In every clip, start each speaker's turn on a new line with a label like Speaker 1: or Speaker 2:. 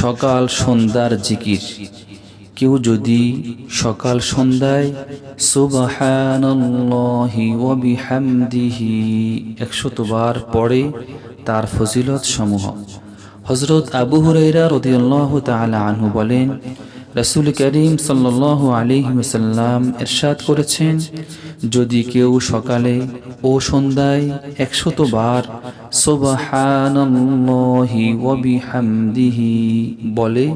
Speaker 1: সকাল সন্ধ্যার জিকির। কেউ যদি সকাল সন্ধ্যায় বিহামদিহি একশতবার পড়ে, তার ফজিলত সমূহ। হজরত আবু হুরাইরা রদিয়াল্লাহু তাআলা আনহু বলেন, রাসূল করিম সাল্লাল্লাহু আলাইহি ওয়াসাল্লাম ইরশাদ করেছেন, যদি কেউ সকালে ও সন্ধ্যায় একশতবার বলে,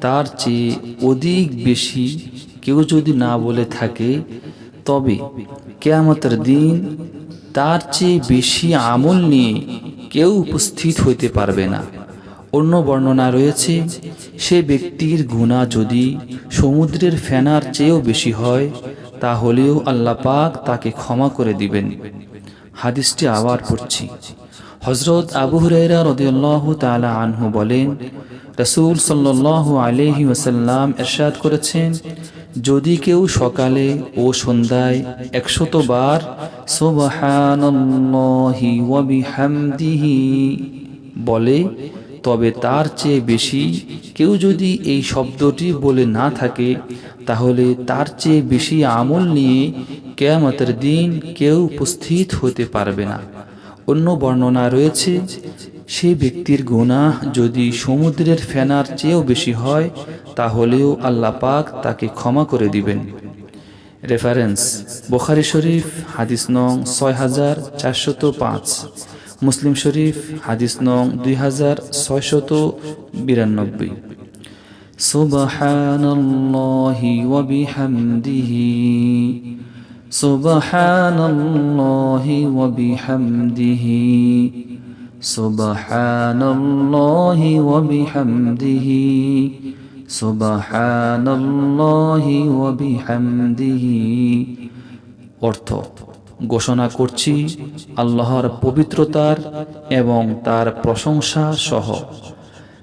Speaker 1: তার চেয়ে অধিক বেশি কেউ যদি না বলে থাকে, তবে কেয়ামতের দিন তার চেয়ে বেশি আমল নিয়ে কেউ উপস্থিত হইতে পারবে না। অন্য বর্ণনা রয়েছে, সে ব্যক্তির গুণা যদি সমুদ্রের ফেনার চেয়েও বেশি হয়, তাহলেও আল্লাপাক তাকে ক্ষমা করে দিবেন। হাদিসটি আবার পড়ছি। হজরত আবু হুরাইরা রদিয়াল্লাহু তাআলা আনহু বলেন, রসুল সাল্লাল্লাহু আলাইহি ওয়াসাল্লাম এরশাদ করেছেন, যদি কেউ সকালে ও সন্ধ্যায় একশত বার বিহামদিহি বলে, তবে তার চেয়ে বেশি কেউ যদি এই শব্দটি বলে না থাকে, তাহলে তার চেয়ে বেশি আমল নিয়ে কেয়ামতের দিন কেউ উপস্থিত হতে পারবে না। অন্য বর্ণনা রয়েছে, সে ব্যক্তির গুনাহ যদি সমুদ্রের ফেনার চেয়েও বেশি হয়, তাহলেও আল্লাহ পাক তাকে ক্ষমা করে দিবেন। রেফারেন্স, বোখারি শরীফ, হাদিস নং ছয় হাজার চারশত পাঁচ। মুসলিম শরীফ, হাদিস নং দুই হাজার ছয়শত বিরানব্বই। সুবহানাল্লাহি سبحان الله وبحمده سبحان الله وبحمده سبحان الله وبحمده অর্থ ঘোষণা করছি আল্লাহর পবিত্রতার এবং তার প্রশংসা সহ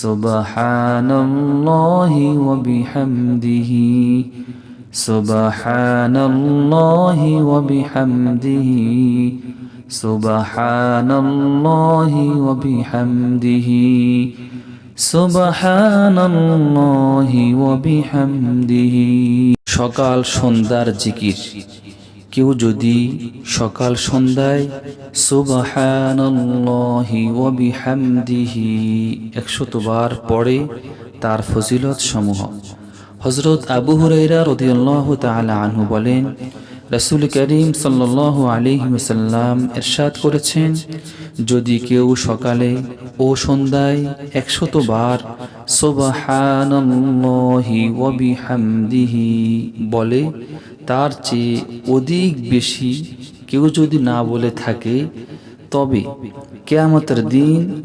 Speaker 1: সুবহান হামদিহি সুবহান হামদিহি সুবহান হামদিহি সুবহান হামদিহি সকাল সন্ধ্যার জিকির। কেউ যদি সকাল সন্ধ্যায় বিহামদিহি একশতবার পড়ে, তার ফজিলত সমূহ। হজরত আবু হুরাইরা রদিয়াল্লাহু তাআলা আনহু বলেন, রাসূল করিম সাল্লাল্লাহু আলাইহি ওয়াসাল্লাম ইরশাদ করেছেন, যদি কেউ সকালে ও সন্ধ্যায় একশত বার সুবহানাল্লাহি ওয়া বিহামদিহি বলে তার চেয়ে অধিক বেশি কেউ যদি না বলে থাকে, তবে কেয়ামতের দিন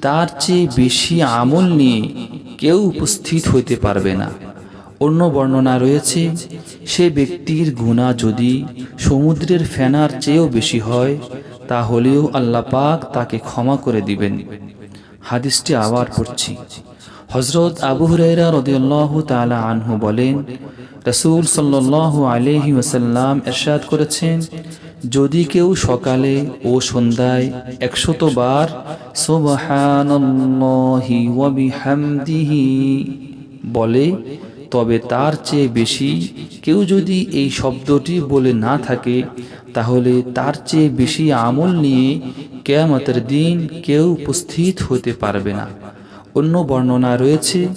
Speaker 1: তার চেয়ে বেশি আমল নিয়ে কেউ উপস্থিত হইতে পারবে না। অন্য বর্ণনা রয়েছে, সে ব্যক্তির গুণা যদি সমুদ্রের ফেনার চেয়েও বেশি হয়, তাহলেও আল্লাহ পাক তাকে ক্ষমা করে দিবেন। হাদিসটি আবার পড়ছি। হজরত আবু হুরাইরা রদিয়াল্লাহু তালা আনহু বলেন, রসুল সাল্লাল্লাহু আলাইহি ওয়াসাল্লাম এরশাদ করেছেন, যদি কেউ সকালে ও সন্ধ্যায় একশত বার সুবহানাল্লাহি ওয়া বলে, তবে তার চেয়ে বেশি কেউ যদি এই শব্দটি বলে না থাকে, তাহলে তার চেয়ে বেশি আমল নিয়ে কেয়ামতের দিন কেউ উপস্থিত হতে পারবে না। অন্য বর্ণনা রয়েছে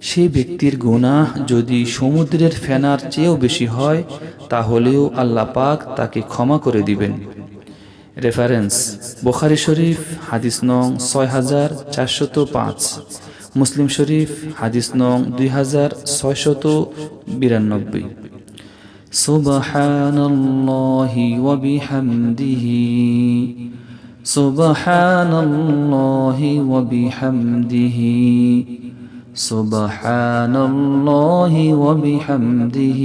Speaker 1: সেই ব্যক্তির গুনাহ যদি সমুদ্রের ফেনার চেয়েও বেশি হয়, তাহলেও আল্লাহ পাক তাকে ক্ষমা করে দিবেন। রেফারেন্স, বোখারি শরীফ, হাদিস নং ছয় হাজার পাঁচ। মুসলিম শরীফ, হাদিস নং দুই হাজার ছয়শত বিরানব্বই। সুবহানাল্লাহি ওয়া বিহামদিহি। سبحان الله وبحمده سبحان الله وبحمده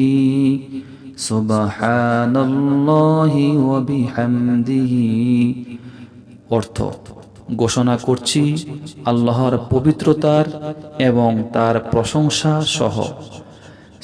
Speaker 1: سبحان الله وبحمده অর্থ ঘোষণা করছি আল্লাহর পবিত্রতার এবং তার প্রশংসা সহ